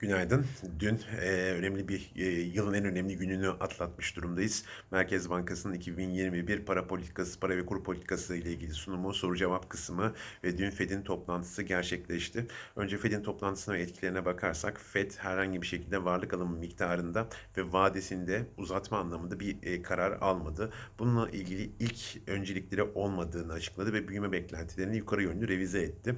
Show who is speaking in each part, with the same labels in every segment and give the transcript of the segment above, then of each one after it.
Speaker 1: Günaydın. Dün e, önemli bir e, yılın en önemli gününü atlatmış durumdayız. Merkez Bankası'nın 2021 para politikası, para ve kur politikası ile ilgili sunumu, soru cevap kısmı ve dün Fed'in toplantısı gerçekleşti. Önce Fed'in toplantısına ve etkilerine bakarsak Fed herhangi bir şekilde varlık alımı miktarında ve vadesinde uzatma anlamında bir e, karar almadı. Bununla ilgili ilk öncelikleri olmadığını açıkladı ve büyüme beklentilerini yukarı yönlü revize etti.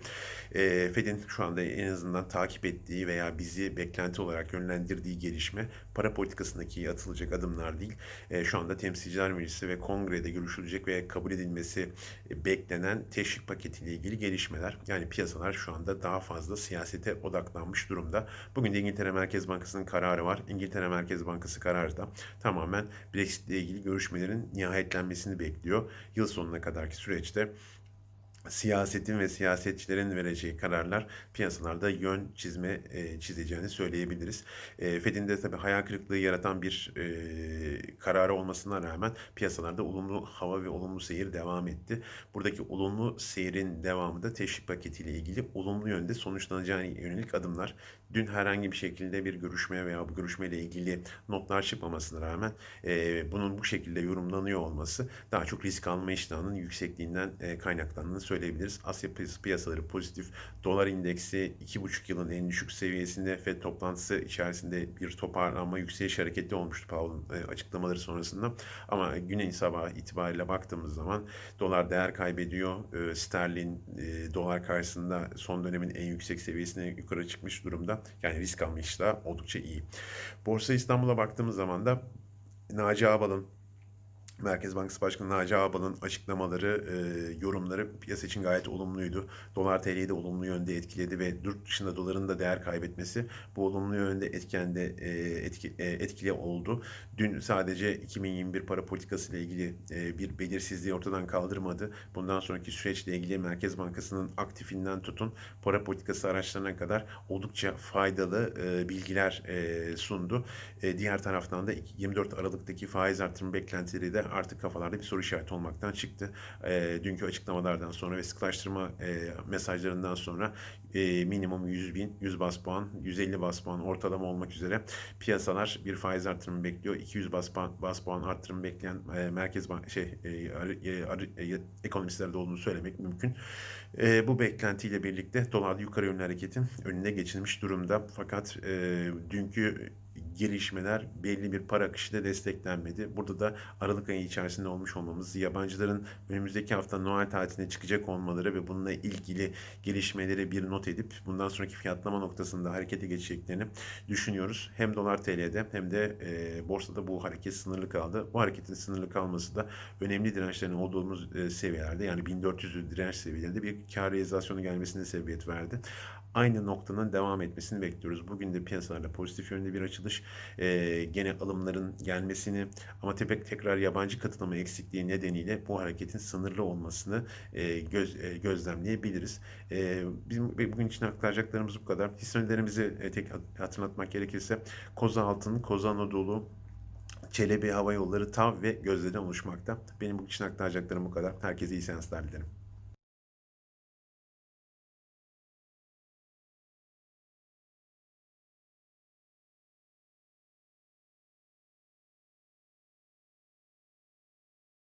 Speaker 1: E, Fed'in şu anda en azından takip ettiği veya bizi beklenti olarak yönlendirdiği gelişme para politikasındaki atılacak adımlar değil. E, şu anda Temsilciler Meclisi ve Kongre'de görüşülecek ve kabul edilmesi e, beklenen teşvik paketiyle ilgili gelişmeler. Yani piyasalar şu anda daha fazla siyasete odaklanmış durumda. Bugün de İngiltere Merkez Bankası'nın kararı var. İngiltere Merkez Bankası kararı da tamamen Brexit ile ilgili görüşmelerin nihayetlenmesini bekliyor. Yıl sonuna kadarki süreçte siyasetin ve siyasetçilerin vereceği kararlar piyasalarda yön çizme e, çizeceğini söyleyebiliriz. E, Fed'in de tabii hayal kırıklığı yaratan bir e, kararı olmasına rağmen piyasalarda olumlu hava ve olumlu seyir devam etti. Buradaki olumlu seyrin devamı da teşvik paketiyle ilgili olumlu yönde sonuçlanacağına yönelik adımlar. Dün herhangi bir şekilde bir görüşmeye veya bu görüşmeyle ilgili notlar çıkmamasına rağmen e, bunun bu şekilde yorumlanıyor olması daha çok risk alma iştahının yüksekliğinden e, kaynaklandığını söyleyebiliriz. Asya piyas- piyasaları pozitif. Dolar indeksi 2,5 yılın en düşük seviyesinde FED toplantısı içerisinde bir toparlanma yükseliş hareketli olmuştu Powell'ın e, açıklamaları sonrasında. Ama günün sabahı itibariyle baktığımız zaman dolar değer kaybediyor. E, sterlin e, dolar karşısında son dönemin en yüksek seviyesine yukarı çıkmış durumda. Yani risk alma iştahı oldukça iyi. Borsa İstanbul'a baktığımız zaman da Naci Ağbal'ın Merkez Bankası Başkanı Naci Ağbal'ın açıklamaları, e, yorumları piyasa için gayet olumluydu. Dolar TL'yi de olumlu yönde etkiledi ve yurt dışında doların da değer kaybetmesi bu olumlu yönde etkende e, etki, e, etkili oldu. Dün sadece 2021 para politikası ile ilgili e, bir belirsizliği ortadan kaldırmadı. Bundan sonraki süreçle ilgili Merkez Bankası'nın aktifinden tutun para politikası araçlarına kadar oldukça faydalı e, bilgiler e, sundu. E, diğer taraftan da 24 Aralık'taki faiz artırım beklentileri de artık kafalarda bir soru işareti olmaktan çıktı. E, dünkü açıklamalardan sonra ve sıklaştırma e, mesajlarından sonra e, minimum 100 bin, 100 bas puan, 150 bas puan ortalama olmak üzere piyasalar bir faiz artırımı bekliyor. 200 bas puan, bas puan artırımı bekleyen e, Merkez Bank şey e, e, e, ekonomistlerde olduğunu söylemek mümkün. E, bu beklentiyle birlikte dolarda yukarı yönlü hareketin önüne geçilmiş durumda. Fakat e, dünkü gelişmeler belli bir para akışıyla desteklenmedi. Burada da Aralık ayı içerisinde olmuş olmamız, yabancıların önümüzdeki hafta Noel tatiline çıkacak olmaları ve bununla ilgili gelişmeleri bir not edip bundan sonraki fiyatlama noktasında harekete geçeceklerini düşünüyoruz. Hem dolar TL'de hem de e, borsada bu hareket sınırlı kaldı. Bu hareketin sınırlı kalması da önemli dirençlerin olduğumuz e, seviyelerde yani 1400'lü direnç seviyelerinde bir kar realizasyonu gelmesine sebebiyet verdi aynı noktanın devam etmesini bekliyoruz. Bugün de piyasalarda pozitif yönde bir açılış, e, gene alımların gelmesini ama tepe, tekrar yabancı katılımı eksikliği nedeniyle bu hareketin sınırlı olmasını e, göz, e, gözlemleyebiliriz. E, bizim bugün için aktaracaklarımız bu kadar. Hisselerimizi e, tek hatırlatmak gerekirse Koza Altın, Koza Anadolu, Çelebi Hava Yolları, TAV ve Gözde'den oluşmakta. Benim bugün için aktaracaklarım bu kadar. Herkese iyi seanslar dilerim.